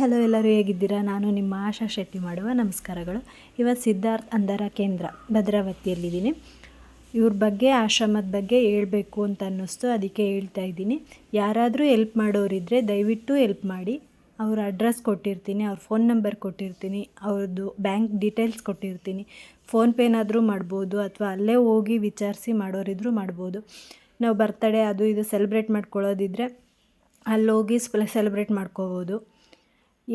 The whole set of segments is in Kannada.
ಹಲೋ ಎಲ್ಲರೂ ಹೇಗಿದ್ದೀರಾ? ನಾನು ನಿಮ್ಮ ಆಶಾ ಶೆಟ್ಟಿ ಮಾಡುವ ನಮಸ್ಕಾರಗಳು. ಇವತ್ತು ಸಿದ್ಧಾರ್ಥ್ ಅಂದರ ಕೇಂದ್ರ ಭದ್ರಾವತಿಯಲ್ಲಿದ್ದೀನಿ. ಇವ್ರ ಬಗ್ಗೆ, ಆಶ್ರಮದ ಬಗ್ಗೆ ಹೇಳಬೇಕು ಅಂತ ಅನ್ನಿಸ್ತು. ಅದಕ್ಕೆ ಹೇಳ್ತಾ ಇದ್ದೀನಿ. ಯಾರಾದರೂ ಎಲ್ಪ್ ಮಾಡೋರಿದ್ದರೆ ದಯವಿಟ್ಟು ಎಲ್ಪ್ ಮಾಡಿ. ಅವ್ರ ಅಡ್ರೆಸ್ ಕೊಟ್ಟಿರ್ತೀನಿ, ಅವ್ರ ಫೋನ್ ನಂಬರ್ ಕೊಟ್ಟಿರ್ತೀನಿ, ಅವ್ರದ್ದು ಬ್ಯಾಂಕ್ ಡೀಟೇಲ್ಸ್ ಕೊಟ್ಟಿರ್ತೀನಿ. ಫೋನ್ಪೇನಾದರೂ ಮಾಡ್ಬೋದು ಅಥವಾ ಅಲ್ಲೇ ಹೋಗಿ ವಿಚಾರಿಸಿ ಮಾಡೋರಿದ್ರೂ ಮಾಡ್ಬೋದು. ನಾವು ಬರ್ತಡೇ ಅದು ಇದು ಸೆಲೆಬ್ರೇಟ್ ಮಾಡ್ಕೊಳ್ಳೋದಿದ್ರೆ ಅಲ್ಲೋಗಿ ಸ್ಪ ಸೆಲೆಬ್ರೇಟ್ ಮಾಡ್ಕೋಬೋದು.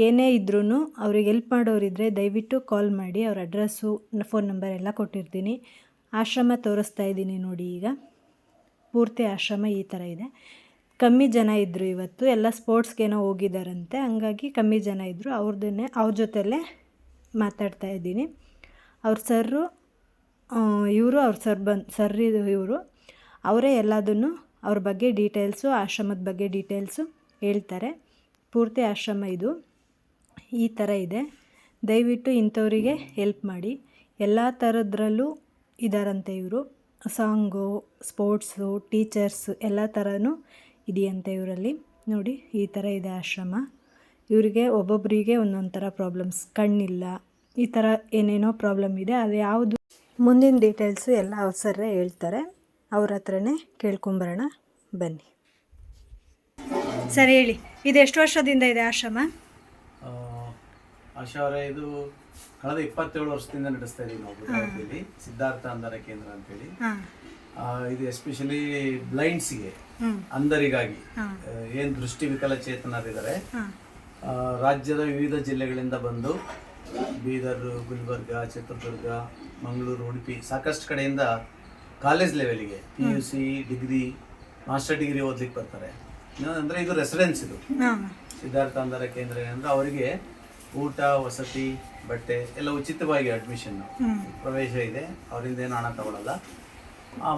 ಏನೇ ಇದ್ರೂ ಅವ್ರಿಗೆ ಎಲ್ಪ್ ಮಾಡೋರಿದ್ದರೆ ದಯವಿಟ್ಟು ಕಾಲ್ ಮಾಡಿ, ಅವ್ರ ಅಡ್ರೆಸ್ಸು ಫೋನ್ ನಂಬರ್ ಎಲ್ಲ ಕೊಟ್ಟಿರ್ತೀನಿ. ಆಶ್ರಮ ತೋರಿಸ್ತಾ ಇದ್ದೀನಿ ನೋಡಿ ಈಗ. ಪೂರ್ತಿ ಆಶ್ರಮ ಈ ಥರ ಇದೆ. ಕಮ್ಮಿ ಜನ ಇದ್ದರು ಇವತ್ತು, ಎಲ್ಲ ಸ್ಪೋರ್ಟ್ಸ್ಗೇನೋ ಹೋಗಿದ್ದಾರಂತೆ ಹಂಗಾಗಿ ಕಮ್ಮಿ ಜನ ಇದ್ದರು ಅವ್ರದನ್ನೇ, ಅವ್ರ ಜೊತೆಲೇ ಮಾತಾಡ್ತಾ ಇದ್ದೀನಿ. ಅವ್ರ ಸರ್ರು ಇವರು, ಅವ್ರ ಸರ್ ಬನ್, ಸರ್ ಇವರು. ಅವರೇ ಎಲ್ಲದನ್ನು ಅವ್ರ ಬಗ್ಗೆ ಡೀಟೇಲ್ಸು ಆಶ್ರಮದ ಬಗ್ಗೆ ಡೀಟೇಲ್ಸು ಹೇಳ್ತಾರೆ. ಪೂರ್ತಿ ಆಶ್ರಮ ಇದು. ಈ ಥರ ಇದೆ. ದಯವಿಟ್ಟು ಇಂಥವರಿಗೆ ಹೆಲ್ಪ್ ಮಾಡಿ. ಎಲ್ಲ ಥರದ್ರಲ್ಲೂ ಇದ್ದಾರಂತೆ ಇವರು. ಸಾಂಗು, ಸ್ಪೋರ್ಟ್ಸು, ಟೀಚರ್ಸ್ ಎಲ್ಲ ಥರನೂ ಇದೆಯಂತೆ ಇವರಲ್ಲಿ. ನೋಡಿ, ಈ ಥರ ಇದೆ ಆಶ್ರಮ. ಇವರಿಗೆ ಒಬ್ಬೊಬ್ಬರಿಗೆ ಒಂದೊಂದು ಥರ ಪ್ರಾಬ್ಲಮ್ಸ್. ಕಣ್ಣಿಲ್ಲ, ಈ ಥರ ಏನೇನೋ ಪ್ರಾಬ್ಲಮ್ ಇದೆ. ಅದು ಯಾವುದು? ಮುಂದಿನ ಡೀಟೇಲ್ಸು ಎಲ್ಲ ಅವಸರೇ ಹೇಳ್ತಾರೆ. ಅವ್ರ ಹತ್ರನೇ ಕೇಳ್ಕೊಂಬರೋಣ. ಬನ್ನಿ. ಸರಿ ಹೇಳಿ ಇದು ಎಷ್ಟು ವರ್ಷದಿಂದ ಇದೆ ಆಶ್ರಮ? ಆಶಾ ಅವರೇ ಇದು ಕಳೆದ ಇಪ್ಪತ್ತೇಳು ವರ್ಷದಿಂದ ನಡೆಸ್ತಾ ಇದೀವಿ ನಾವು ಭದ್ರಾವತಿಯಲ್ಲಿ ಸಿದ್ಧಾರ್ಥ ಅಂಧರ ಕೇಂದ್ರ ಅಂತೇಳಿ. ಆ, ಇದು ಎಸ್ಪೆಷಲಿ ಬ್ಲೈಂಡ್ಸ್ಗೆ. ಅಂಧರಿಗಾಗಿ ಏನ್ ದೃಷ್ಟಿ ವಿಕಲಚೇತನರಿದ್ದಾರೆ. ಚೇತನರಿದ್ದಾರೆ ಆ, ರಾಜ್ಯದ ವಿವಿಧ ಜಿಲ್ಲೆಗಳಿಂದ ಬಂದು ಬೀದರ್ ಗುಲ್ಬರ್ಗ ಚಿತ್ರದುರ್ಗ ಮಂಗಳೂರು ಉಡುಪಿ ಸಾಕಷ್ಟು ಕಡೆಯಿಂದ ಕಾಲೇಜ್ ಲೆವೆಲ್ಗೆ P U C degree master degree ಓದ್ಲಿಕ್ಕೆ ಬರ್ತಾರೆ. ಅಂದ್ರೆ ಇದು ರೆಸಿಡೆನ್ಸ್ ಇದು. ಸಿದ್ಧಾರ್ಥ ಅಂಧರ ಕೇಂದ್ರ ಏನಂದ್ರೆ ಅವರಿಗೆ ಊಟ ವಸತಿ ಬಟ್ಟೆ ಎಲ್ಲ ಉಚಿತವಾಗಿ ಅಡ್ಮಿಷನ್ ಪ್ರವೇಶ ಇದೆ. ಅವರಿಂದ ಏನು ಹಣ ತಗೊಳ್ಳಲ್ಲ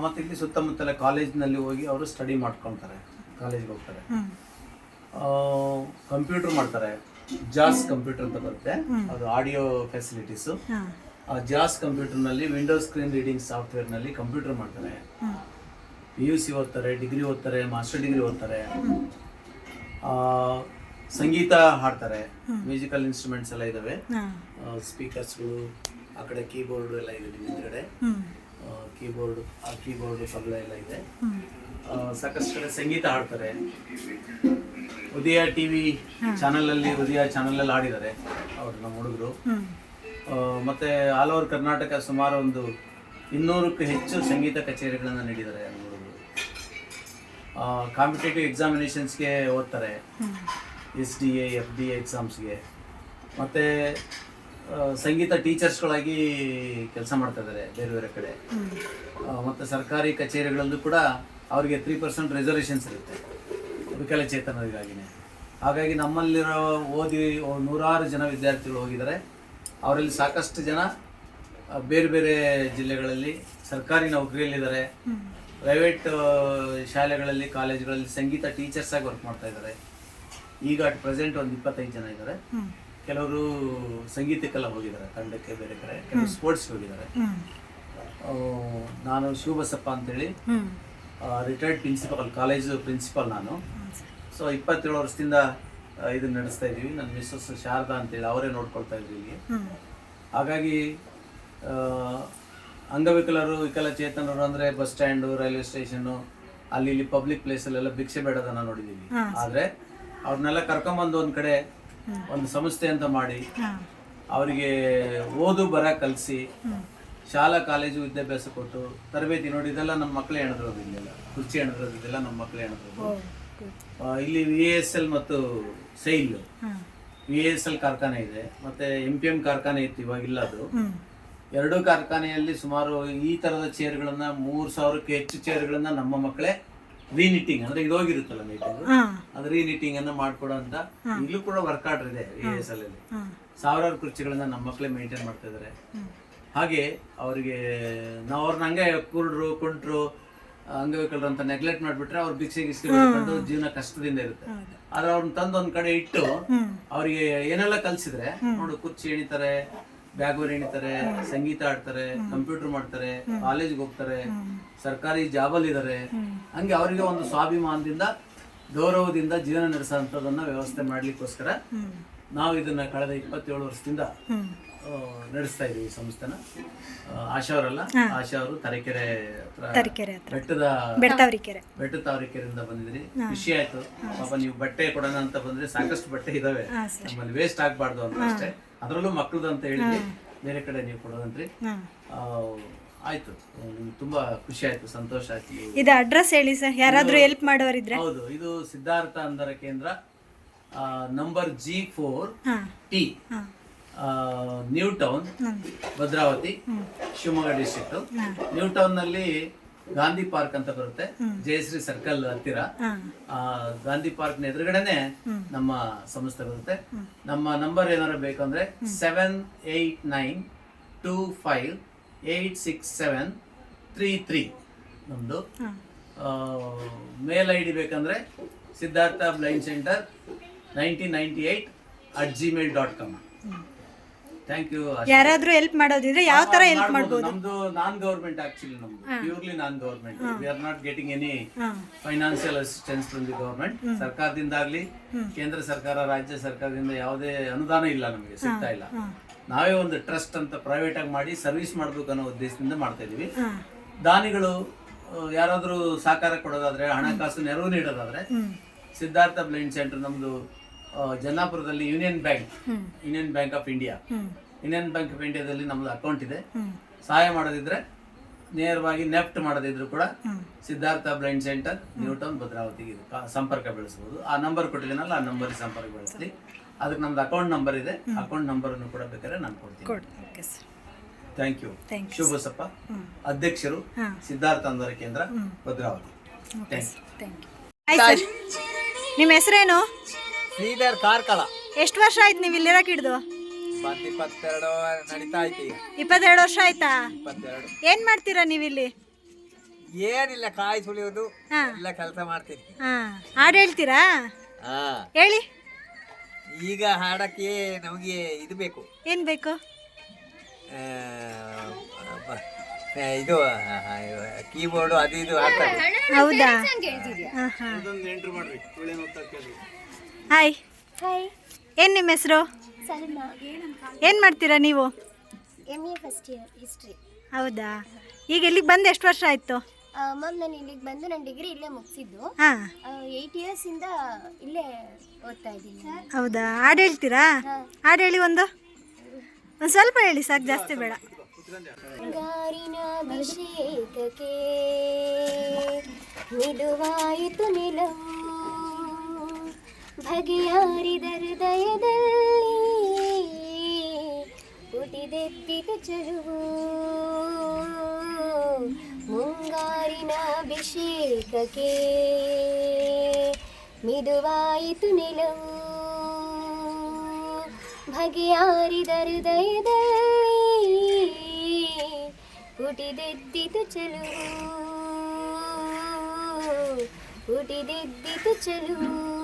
ಮತ್ತು ಇಲ್ಲಿ ಸುತ್ತಮುತ್ತಲ ಕಾಲೇಜ್ನಲ್ಲಿ ಹೋಗಿ ಅವರು ಸ್ಟಡಿ ಮಾಡ್ಕೊಳ್ತಾರೆ ಕಾಲೇಜ್ಗೆ ಹೋಗ್ತಾರೆ. ಕಂಪ್ಯೂಟರ್ ಮಾಡ್ತಾರೆ. ಜಾಸ್ ಕಂಪ್ಯೂಟರ್ ಅಂತ ಬರುತ್ತೆ. ಅದು ಆಡಿಯೋ ಫೆಸಿಲಿಟೀಸು ಆ ಜಾಸ್ ಕಂಪ್ಯೂಟರ್ನಲ್ಲಿ ವಿಂಡೋಸ್ ಸ್ಕ್ರೀನ್ ರೀಡಿಂಗ್ ಸಾಫ್ಟ್ವೇರ್ನಲ್ಲಿ ಕಂಪ್ಯೂಟರ್ ಮಾಡ್ತಾರೆ. ಪಿ ಯು ಸಿ ಓದ್ತಾರೆ ಡಿಗ್ರಿ ಓದ್ತಾರೆ ಮಾಸ್ಟರ್ ಡಿಗ್ರಿ ಓದ್ತಾರೆ. ಸಂಗೀತ ಹಾಡ್ತಾರೆ ಮ್ಯೂಸಿಕಲ್ ಇನ್ಸ್ಟ್ರೂಮೆಂಟ್ಸ್ ಎಲ್ಲ ಇದಾವೆ. ಸ್ಪೀಕರ್ಸ್ಗಳು ಆ ಕಡೆ ಕೀಬೋರ್ಡ್ ಎಲ್ಲ ಇದೆ ನಿಮ್ಮ ಹಿಂದ್ಗಡೆ. ಕೀಬೋರ್ಡ್ ಆ ಕೀಬೋರ್ಡ್ ತಬಲ ಎಲ್ಲ ಇದೆ. ಸಾಕಷ್ಟು ಕಡೆ ಸಂಗೀತ ಹಾಡ್ತಾರೆ. ಉದಯ ಟಿವಿ ಚಾನಲ್ ಅಲ್ಲಿ ಉದಯ ಚಾನಲ್ ಅಲ್ಲಿ ಹಾಡಿದ್ದಾರೆ ಅವ್ರು ನಮ್ಮ ಹುಡುಗರು ಮತ್ತೆ ಆಲ್ ಓವರ್ ಕರ್ನಾಟಕ ಸುಮಾರು ಒಂದು ಇನ್ನೂರಕ್ಕೂ ಹೆಚ್ಚು ಸಂಗೀತ ಕಚೇರಿಗಳನ್ನು ನೀಡಿದ್ದಾರೆ ನಮ್ಮ ಹುಡುಗರು. ಕಾಂಪಿಟೇಟಿವ್ ಎಕ್ಸಾಮಿನೇಷನ್ಸ್ಗೆ ಓದ್ತಾರೆ. S D A F D A ಎಕ್ಸಾಮ್ಸ್ಗೆ ಮತ್ತು ಸಂಗೀತ ಟೀಚರ್ಸ್ಗಳಾಗಿ ಕೆಲಸ ಮಾಡ್ತಾ ಇದ್ದಾರೆ ಬೇರೆ ಬೇರೆ ಕಡೆ. ಮತ್ತು ಸರ್ಕಾರಿ ಕಚೇರಿಗಳಲ್ಲೂ ಕೂಡ ಅವರಿಗೆ ತ್ರೀ ಪರ್ಸೆಂಟ್ ರಿಸರ್ವೇಷನ್ಸ್ ಇರುತ್ತೆ ವಿಕಲಚೇತನರಿಗಾಗಿನೇ ಹಾಗಾಗಿ ನಮ್ಮಲ್ಲಿರೋ ಓದಿ ನೂರಾರು ಜನ ವಿದ್ಯಾರ್ಥಿಗಳು ಹೋಗಿದ್ದಾರೆ. ಅವರಲ್ಲಿ ಸಾಕಷ್ಟು ಜನ ಬೇರೆ ಬೇರೆ ಜಿಲ್ಲೆಗಳಲ್ಲಿ ಸರ್ಕಾರಿ ನೌಕರಿಯಲ್ಲಿದ್ದಾರೆ. ಪ್ರೈವೇಟ್ ಶಾಲೆಗಳಲ್ಲಿ ಕಾಲೇಜುಗಳಲ್ಲಿ ಸಂಗೀತ ಟೀಚರ್ಸ್ ಆಗಿ ವರ್ಕ್ ಮಾಡ್ತಾ ಇದ್ದಾರೆ. ಈಗ ಅಟ್ ಪ್ರೆಸೆಂಟ್ ಒಂದು ಇಪ್ಪತ್ತೈದು ಜನ ಇದ್ದಾರೆ ಕೆಲವರು ಸಂಗೀತಕ್ಕೆಲ್ಲ ಹೋಗಿದ್ದಾರೆ ತಂಡಕ್ಕೆ ಬೇರೆ ಕಡೆ ಕೆಲವರು ಸ್ಪೋರ್ಟ್ಸ್ಗೆ ಹೋಗಿದ್ದಾರೆ ಆ, ನಾನು ಶಿವಬಸಪ್ಪ ಅಂತೇಳಿ ರಿಟೈರ್ಡ್ ಪ್ರಿನ್ಸಿಪಾಲ್ ಕಾಲೇಜು ಪ್ರಿನ್ಸಿಪಾಲ್ ನಾನು. ಸೊ ಇಪ್ಪತ್ತೇಳು ವರ್ಷದಿಂದ ಆ, ಇದನ್ನ ನಡೆಸ್ತಾ ಇದ್ದೀವಿ. ನನ್ನ ಮಿಸ್ಸಸ್ ಶಾರದಾ ಅಂತೇಳಿ ಅವರೇ ನೋಡ್ಕೊಳ್ತಾ ಇದ್ರು ಇಲ್ಲಿ. ಹಾಗಾಗಿ ಆ, ಅಂಗವಿಕಲರು ವಿಕಲಚೇತನರು ಅಂದ್ರೆ ಬಸ್ ಸ್ಟ್ಯಾಂಡು ರೈಲ್ವೆ ಸ್ಟೇಷನ್ ಅಲ್ಲಿ ಇಲ್ಲಿ ಪಬ್ಲಿಕ್ ಪ್ಲೇಸಲ್ಲೆಲ್ಲ ಭಿಕ್ಷೆ ಬೇಡದನ್ನ ನೋಡಿದ್ದೀವಿ ಆದರೆ ಅವ್ರನ್ನೆಲ್ಲ ಕರ್ಕೊಂಬಂದು ಒಂದು ಕಡೆ ಒಂದು ಸಂಸ್ಥೆ ಅಂತ ಮಾಡಿ ಅವರಿಗೆ ಓದು ಬರ ಕಲಿಸಿ ಶಾಲಾ ಕಾಲೇಜು ವಿದ್ಯಾಭ್ಯಾಸ ಕೊಟ್ಟು ತರಬೇತಿ ನೋಡಿ ಇದೆಲ್ಲ ನಮ್ಮ ಮಕ್ಕಳೇ ಎಣದ್ರೋದು ಇಲ್ಲೆಲ್ಲ. ಕುರ್ಚಿ ಎಣದ್ರೋದು ಇದೆಲ್ಲ ನಮ್ಮ ಮಕ್ಕಳೇ ಎಣದ್ರೋದು. ಇಲ್ಲಿ ವಿ ಎಸ್ ಎಲ್ ಮತ್ತು ಸೈಲ್ ವಿ ಎಸ್ ಎಲ್ ಕಾರ್ಖಾನೆ ಇದೆ ಮತ್ತೆ ಎಂ ಪಿ ಎಂ ಕಾರ್ಖಾನೆ ಇತ್ತು ಇವಾಗಿಲ್ಲ ಅದು. ಎರಡು ಎರಡೂ ಕಾರ್ಖಾನೆಯಲ್ಲಿ ಸುಮಾರು ಈ ತರದ ಚೇರ್ಗಳನ್ನ ಮೂರು ಸಾವಿರಕ್ಕೆ ಹೆಚ್ಚು ಚೇರ್ಗಳನ್ನ ನಮ್ಮ ಮಕ್ಕಳೇ ರೀನಿಟ್ಟಿಂಗ್ ಅಂದ್ರೆ ಇದು ಹೋಗಿರುತ್ತಲ್ಲ ಮೀಟಿಂಗ್ ಅದು ರೀನಿಟ್ಟಿಂಗ್ ಅನ್ನ ಮಾಡ್ಕೊಡೋ ಅಂತ ಇಲ್ಲೂ ಕೂಡ ವರ್ಕ್ ಆರ್ಡರ್ ಇದೆ ಈ ಎಸ್ ಎಲ್ ಅಲ್ಲಿ. ಸಾವಿರಾರು ಕುರ್ಚಿಗಳನ್ನ ನಮ್ಮ ಮಕ್ಕಳೇ ಮೇಂಟೈನ್ ಮಾಡ್ತಾ ಇದ್ದಾರೆ ಹಾಗೆ ಅವರಿಗೆ ನಾವು ಅವ್ರನ್ನ ಹಂಗೆ ಕುರುಡ್ರು ಕುಂಟ್ರು ಅಂಗವಿಕಲರು ಅಂತ ನೆಗ್ಲೆಕ್ಟ್ ಮಾಡ್ಬಿಟ್ರೆ ಅವ್ರು ಭಿಕ್ಷೆ ಬೇಡ್ಕೊಂಡು ಜೀವನ ಕಷ್ಟದಿಂದ ಇರುತ್ತೆ. ಆದ್ರೆ ಅವ್ರನ್ನ ತಂದು ಒಂದ್ ಕಡೆ ಇಟ್ಟು ಅವರಿಗೆ ಏನೆಲ್ಲ ಕಲ್ಸಿದ್ರೆ ನೋಡು ಕುರ್ಚಿ ಎಣಿತಾರೆ ಬ್ಯಾಗ್ ಹಿಡಿತಾರೆ ಸಂಗೀತ ಆಡ್ತಾರೆ ಕಂಪ್ಯೂಟರ್ ಮಾಡ್ತಾರೆ ಕಾಲೇಜ್ಗೆ ಹೋಗ್ತಾರೆ ಸರ್ಕಾರಿ ಜಾಬಲ್ಲಿ ಇದ್ದಾರೆ ಹಂಗೆ ಅವರಿಗೆ ಒಂದು ಸ್ವಾಭಿಮಾನದಿಂದ ಗೌರವದಿಂದ ಜೀವನ ನಡೆಸೋಂಥದ್ದನ್ನ ವ್ಯವಸ್ಥೆ ಮಾಡ್ಲಿಕ್ಕೋಸ್ಕರ ನಾವು ಇದನ್ನ ಕಳೆದ ಇಪ್ಪತ್ತೇಳು ವರ್ಷದಿಂದ ನಡೆಸ್ತಾ ಇದೀವಿ ಸಂಸ್ಥೆನ. ಆಶಾ ಅವರಲ್ಲ ಆಶಾ ಅವರು ತರೀಕೆರೆ ಬೆಟ್ಟದ ಬೆಟ್ಟ ತಾವರಿಕೆರೆಯಿಂದ ಬಂದಿದ್ರಿ ಖುಷಿ ಆಯ್ತು. ಪಾಪ ನೀವು ಬಟ್ಟೆ ಕೊಡೋಣ ಅಂತ ಬಂದ್ರೆ ಸಾಕಷ್ಟು ಬಟ್ಟೆ ಇದಾವೆ. ನಮ್ಮಲ್ಲಿ ವೇಸ್ಟ್ ಆಗ್ಬಾರ್ದು ಅಂತ ಅಷ್ಟೇ. ಅದರಲ್ಲೂ ಮಕ್ಕಳದು ಅಂತ ಹೇಳಿ ಬೇರೆ ಕಡೆ ನೀವು ಕೊಡೋದಂತ್ರಿ ಆ, ಆಯ್ತು. ನಿಮ್ಗೆ ತುಂಬಾ ಖುಷಿ ಆಯ್ತು ಸಂತೋಷ ಆಯ್ತು ಇದು ಅಡ್ರೆಸ್ ಹೇಳಿ ಸರ್ ಯಾರಾದ್ರೂ ಹೆಲ್ಪ್ ಮಾಡೋರಿದ್ರೆ. ಹೌದು ಇದು ಸಿದ್ಧಾರ್ಥ ಅಂಧರ ಕೇಂದ್ರ number G four T new town Bhadravati Shivamogga district new ಟೌನ್ನಲ್ಲಿ Gandhi park ಅಂತ ಬರುತ್ತೆ. ಜಯಶ್ರೀ ಸರ್ಕಲ್ ಹತ್ತಿರ. ಗಾಂಧಿ ಪಾರ್ಕ್ನ ಎದುರುಗಡೆನೆ ನಮ್ಮ ಸಂಸ್ಥೆ ಬರುತ್ತೆ. ನಮ್ಮ ನಂಬರ್ ಏನಾರು ಬೇಕಂದ್ರೆ seven eight nine two five eight six seven three three ನಮ್ದು. ಮೇಲ್ ಐ ಡಿ ಬೇಕಂದ್ರೆ Siddhartha blind centre nineteen ninety eight at Gmail dot com. Thank you ಯಾರಾದರೂ ಹೆಲ್ಪ್ ಮಾಡೋದಿದ್ರೆ ಯಾವ ತರ ಹೆಲ್ಪ್ ಮಾಡ್ಬೋದು. ನಮ್ದು ನಾನ್ ಗವರ್ಮೆಂಟ್ ಆಕ್ಚುಲಿ ನಮ್ದು. Purely non government we are not getting any financial assistance from the government ಸರ್ಕಾರದಿಂದಾಗ್ಲಿ ಕೇಂದ್ರ ಸರ್ಕಾರ ರಾಜ್ಯ ಸರ್ಕಾರದಿಂದ ಯಾವುದೇ ಅನುದಾನ ಇಲ್ಲ ನಮಗೆ ಸಿಗ್ತಾ ಇಲ್ಲ. ನಾವೇ ಒಂದು ಟ್ರಸ್ಟ್ ಅಂತ ಪ್ರೈವೇಟ್ ಆಗಿ ಮಾಡಿ ಸರ್ವಿಸ್ ಮಾಡ್ಬೇಕು ಅನ್ನೋ ಉದ್ದೇಶದಿಂದ ಮಾಡ್ತಾ ಇದೀವಿ. ದಾನಿಗಳು ಯಾರಾದರೂ ಸಹಕಾರ ಕೊಡೋದಾದ್ರೆ ಹಣಕಾಸು ನೆರವು ನೀಡೋದಾದ್ರೆ ಸಿದ್ಧಾರ್ಥ ಬ್ಲೈಂಡ್ ಸೆಂಟರ್ ನಮ್ದು ಜನ್ನಾಪುರದಲ್ಲಿ Union Bank. Union Bank of India. Union Bank of ಇಂಡಿಯಾದಲ್ಲಿ ನಮ್ದು ಅಕೌಂಟ್ ಇದೆ. ಸಹಾಯ ಮಾಡೋದಿದ್ರೆ ನೇರವಾಗಿ ನೆಫ್ಟ್ ಮಾಡೋದಿದ್ರು ಕೂಡ. Siddhartha blind centre new town ಭದ್ರಾವತಿಗೆ ಸಂಪರ್ಕ ಬೆಳೆಸಬಹುದು. ಆ ನಂಬರ್ ಕೊಟ್ಟಿದ್ದೀನಲ್ಲ ಆ ನಂಬರ್ ಸಂಪರ್ಕ ಬೆಳೆಸಿ ಅದಕ್ಕೆ ನಮ್ದು ಅಕೌಂಟ್ ನಂಬರ್ ಇದೆ. ಅಕೌಂಟ್ ನಂಬರ್ ಅನ್ನು ಕೂಡ ಬೇಕಾದ್ರೆ ನಾನು ಕೊಡ್ತೀನಿ. ಥ್ಯಾಂಕ್ ಯು ಶುಭಸಪ್ಪ ಅಧ್ಯಕ್ಷರು ಸಿದ್ಧಾರ್ಥ ಅಂದರ ಕೇಂದ್ರ ಭದ್ರಾವತಿ. ಥ್ಯಾಂಕ್ ಯು ನಿಮ್ಮ ಹೆಸರೇನು? ಶ್ರೀಧರ್ ಕಾರ್ಕಳ ಎಷ್ಟು ವರ್ಷ ಆಯ್ತು ನೀವು ಇಲ್ಲಿರ ಹಿಡ್ದು? ಬಂದ್ ಇಪ್ಪತ್ತೆರಡು ನಡೀತಾ ಐತಿ ಈಗ. ಇಪ್ಪತ್ತೆರಡು ವರ್ಷ ಆಯ್ತಾ? ಇಪ್ಪತ್ತೆರಡು. ಏನು ಮಾಡ್ತೀರಾ ಇಲ್ಲಿ ಏನಿಲ್ಲ ಕಾಯಿ ಸುಳಿಯೋದು ಹಾ. ಎಲ್ಲ ಕೆಲಸ ಮಾಡ್ತೀನಿ. ಹಾಂ. ಹಾಡು ಹೇಳ್ತೀರಾ? ಹಾ. ಹೇಳಿ. ಈಗ ಹಾಡಕ್ಕೆ ನಮಗೆ ಇದು ಬೇಕು. ಏನು ಬೇಕು? ಆ, ಬ- ಆ, ಇದು ಕೀಬೋರ್ಡು ಅದು ಇದು ಹಾಕ್ತಾರೆ. ಹೌದಾ? ಹಾಂ ಹಾಂ ಎಂಟ್ರಿ ಮಾಡ್ರಿ ಹಾಯ್ ಹಾಯ್ ಏನು ನಿಮ್ಮ ಹೆಸರು? ಏನು ಮಾಡ್ತೀರಾ ನೀವು? M A first year history ಹೌದಾ? ಈಗ ಇಲ್ಲಿಗೆ ಬಂದು ಎಷ್ಟು ವರ್ಷ ಆಯಿತು? ಮ್ಯಾಮ್ ನಾನು ಇಲ್ಲಿಗೆ ಬಂದು ನನ್ನ ಡಿಗ್ರಿ ಇಲ್ಲೇ ಮುಗಿಸಿದ್ದು. ಹಾಂ. ಇಯರ್ಸ್ ಇಯರ್ಸಿಂದ ಇಲ್ಲೇ ಓದ್ತಾ ಇದ್ದೀನಿ. ಹೌದಾ? ಹಾಡು ಹೇಳ್ತೀರಾ ಹಾಡು ಹೇಳಿ ಒಂದು? ಒಂದು ಸ್ವಲ್ಪ ಹೇಳಿ ಸಾಕು ಜಾಸ್ತಿ ಬೇಡ. ಗಾರಿನ ಅಭಿಷೇಕಕ್ಕೆ ನಿಲುವಾಯಿತು ನಿಲವು. ಬಗೆಯಾರಿದ ಹೃದಯದಲ್ಲಿ ಹುಟಿದೆದ್ದಿತು ಚಲುವು. ಮುಂಗಾರಿನ ಅಭಿಷೇಕಕ್ಕೆ ಮಿದುವಾಯಿತು ನಿಲವು ಬಗೆಯಾರಿದ ಹೃದಯದಲ್ಲಿ ಚಲುವು ಚೆಲುವು ಹುಟಿದೆದ್ದಿತು ಚೆಲುವು.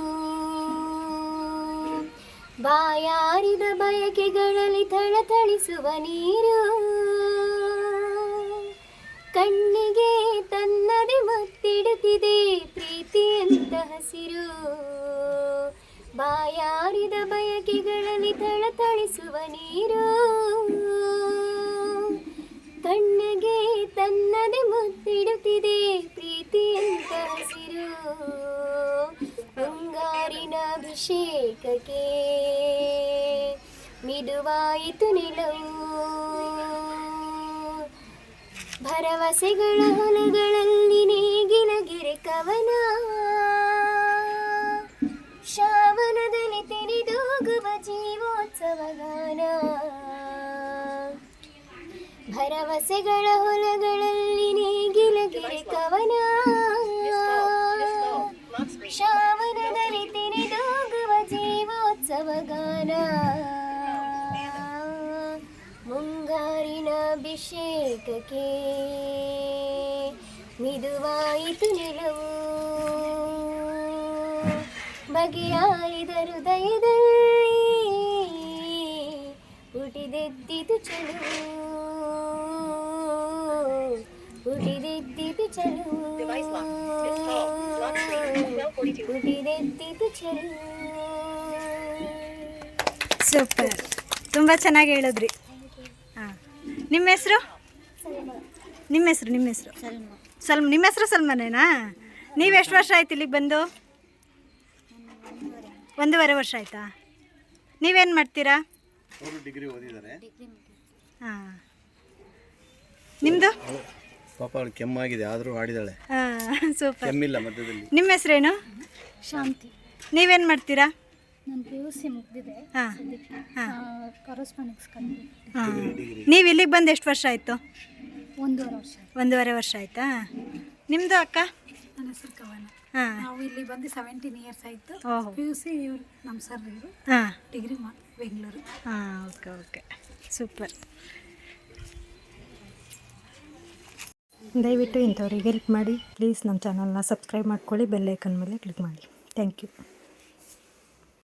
ಬಾಯಾರಿದ ಬಯಕೆಗಳಲ್ಲಿ ಥಳಥಳಿಸುವ ನೀರು. ಕಣ್ಣಿಗೆ ತನ್ನದೆ ಮತ್ತಿಡುತ್ತಿದೆ ಪ್ರೀತಿಯಂತ ಹಸಿರು. ಬಾಯಾರಿದ ಬಯಕೆಗಳಲ್ಲಿ ಥಳಥಳಿಸುವ ನೀರು. ಕಣ್ಣಿಗೆ ತನ್ನದೆ ಮುತ್ತಿಡುತ್ತಿದೆ ಪ್ರೀತಿಯಂತ ಅಭಿಷೇಕಕ್ಕೆ. ಮಿದುವಾಯಿತು ನಿಲವು. ಭರವಸೆಗಳ ಹೊಲಗಳಲ್ಲಿ ನೇಗಿಲಗೆರೆ ಕವನ. ಶ್ರಾವಣದಲ್ಲಿ ತೆರೆದೋಗುವ ಜೀವೋತ್ಸವ ಗಾನ ಭರವಸೆಗಳ ಹೊಲಗಳಲ್ಲಿ ನೇಗಿಲಗೆರೆ ಕವನ. ಅಭಿಷೇಕಕ್ಕೆ ಮಿದುವಾಯಿತು ನಿಲವು. ಬಗೆಯಾರಿದ ಹೃದಯದಲ್ಲಿ ಹುಟಿದೆದ್ದಿತು ಚಲು. ಹುಟಿದೆದ್ದಿತು ಚಲು. ಹುಟಿದೆದ್ದಿತು ಚಲು. ಸೂಪರ್. ತುಂಬ ಚೆನ್ನಾಗಿ ಹೇಳಿದ್ರಿ. ನಿಮ್ಮ ಹೆಸರು? ನಿಮ್ಮ ಹೆಸರು ನಿಮ್ಮ ಹೆಸರು? ಸಲ್ಮ ನಿಮ್ಮ ಹೆಸರು ಸಲ್ಮಾನೇನಾ? ನೀವು ಎಷ್ಟು ವರ್ಷ ಆಯ್ತು ಇಲ್ಲಿಗೆ ಬಂದು? ಒಂದೂವರೆ ವರ್ಷ ಆಯ್ತಾ? ನೀವೇನು ಮಾಡ್ತೀರಾ? ಡಿಗ್ರಿ ಓದಿದ್ದಾರೆ. ಹಾಂ. ನಿಮ್ಮದು ಪಾಪ ಅವಳು ಕೆಮ್ಮಾಗಿದೆ ಆದರೂ ಆಡಿದಾಳೆ ಹಾಂ ಸೂಪರ್. ಕೆಮ್ಮಿಲ್ಲ ಮಧ್ಯದಲ್ಲಿ. ನಿಮ್ಮ ಹೆಸರೇನು? ಶಾಂತಿ. ನೀವೇನು ಮಾಡ್ತೀರಾ? ನಾನು ಪಿ ಯು ಸಿ ಮುಗಿದಿದೆ. ಹಾಂ. ಹಾಂ. ಕರಸ್ಪಾಂಡಿಂಗ್ಸ್ ಹಾಂ. ನೀವು ಇಲ್ಲಿಗೆ ಬಂದು ಎಷ್ಟು ವರ್ಷ ಆಯಿತು? ಒಂದೂವರೆ ವರ್ಷ ಒಂದೂವರೆ ವರ್ಷ ಆಯಿತಾ? ನಿಮ್ಮದು ಅಕ್ಕ? ನನ್ನ ಹೆಸರು ಕವನ. ಹಾಂ. ನಾವು ಇಲ್ಲಿ ಬಂದು ಸೆವೆಂಟೀನ್ ಇಯರ್ಸ್ ಆಯಿತು. ಓಹೋ. ಪಿ ಯು ಸಿ ಇವರು ನಮ್ಮ ಸರ್ ಇವರು. ಹಾಂ. ಡಿಗ್ರಿ ಮಾ ಬೆಂಗಳೂರು. ಹಾಂ ಓಕೆ ಓಕೆ. ಸೂಪರ್. ದಯವಿಟ್ಟು ಇಂಥವ್ರಿಗೆ ಹೆಲ್ಪ್ ಮಾಡಿ. ಪ್ಲೀಸ್ ನಮ್ಮ ಚಾನಲ್ನ ಸಬ್ಸ್ಕ್ರೈಬ್ ಮಾಡ್ಕೊಳ್ಳಿ ಬೆಲ್ಲೈಕನ್ ಮೇಲೆ ಕ್ಲಿಕ್ ಮಾಡಿ. Thank you.